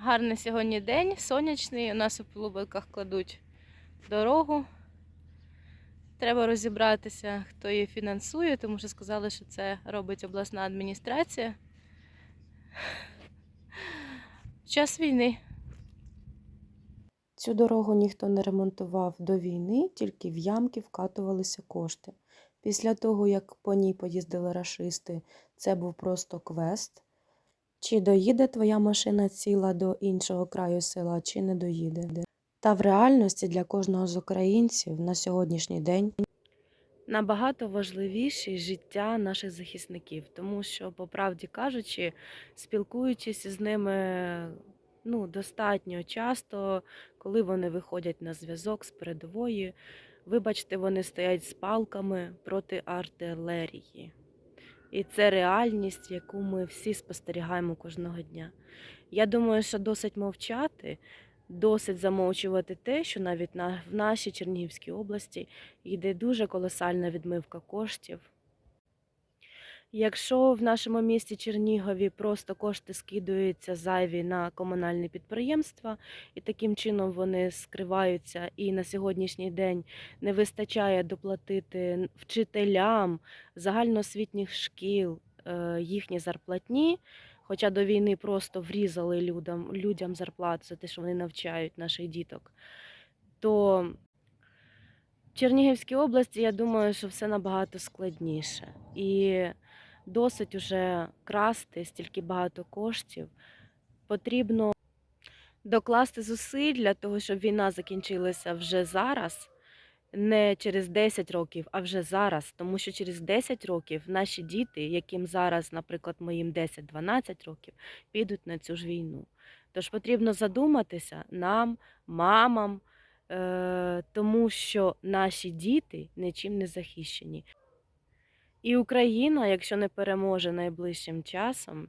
Гарний сьогодні день, сонячний. У нас у Полубиках кладуть дорогу. Треба розібратися, хто її фінансує, тому що сказали, що це робить обласна адміністрація. Час війни. Цю дорогу ніхто не ремонтував до війни, тільки в ямки вкатувалися кошти. Після того, як по ній поїздили рашисти, це був просто квест. Чи доїде твоя машина ціла до іншого краю села, чи не доїде. Та в реальності для кожного з українців на сьогоднішній день Набагато важливіше життя наших захисників, тому що, по правді кажучи, спілкуючись з ними ну, достатньо часто, коли вони виходять на зв'язок з передової, вибачте, вони стоять з палками проти артилерії. І це реальність, яку ми всі спостерігаємо кожного дня. Я думаю, що досить мовчати, досить замовчувати те, що навіть на, в нашій Чернігівській області йде дуже колосальна відмивка коштів. Якщо в нашому місті Чернігові просто кошти скидаються зайві на комунальні підприємства, і таким чином вони скриваються, і на сьогоднішній день не вистачає доплатити вчителям загальноосвітніх шкіл е, їхні зарплатні, хоча до війни просто врізали людям, людям зарплату за те, що вони навчають наших діток, то в Чернігівській області я думаю, що все набагато складніше. І досить уже красти стільки багато коштів. Потрібно докласти зусиль для того, щоб війна закінчилася вже зараз, не через 10 років, а вже зараз. Тому що через 10 років наші діти, яким зараз, наприклад, моїм 10-12 років, підуть на цю ж війну. Тож потрібно задуматися нам, мамам, е, тому що наші діти нічим не захищені. І Україна, якщо не переможе найближчим часом,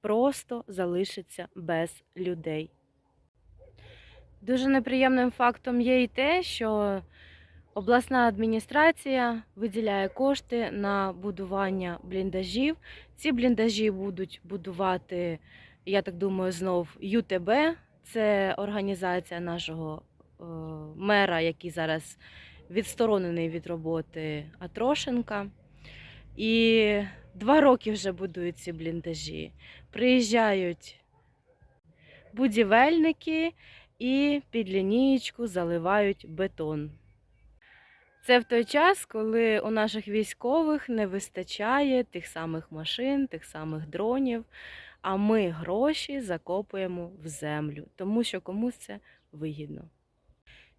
просто залишиться без людей. Дуже неприємним фактом є і те, що обласна адміністрація виділяє кошти на будування бліндажів. Ці бліндажі будуть будувати, я так думаю, знов ЮТБ. Це організація нашого е, мера, який зараз відсторонений від роботи Атрошенка. І два роки вже будують ці бліндажі. Приїжджають будівельники і під лінієчку заливають бетон. Це в той час, коли у наших військових не вистачає тих самих машин, тих самих дронів, а ми гроші закопуємо в землю, тому що комусь це вигідно.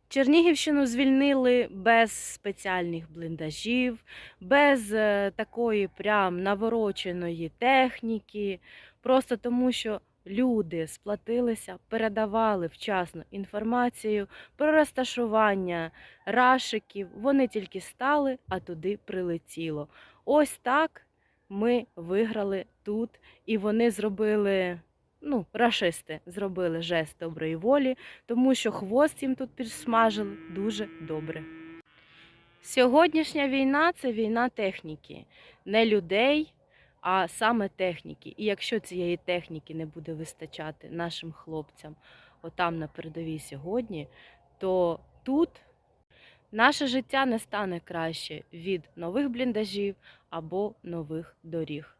Чернігівщину звільнили без спеціальних бліндажів, без е, такої прям навороченої техніки, просто тому що люди сплатилися, передавали вчасно інформацію про розташування рашиків. Вони тільки стали, а туди прилетіло. Ось так ми виграли тут, і вони зробили. Ну, рашисти зробили жест доброї волі, тому що хвост їм тут підсмажили дуже добре. Сьогоднішня війна це війна техніки, не людей, а саме техніки. І якщо цієї техніки не буде вистачати нашим хлопцям отам на передовій сьогодні, то тут наше життя не стане краще від нових бліндажів або нових доріг.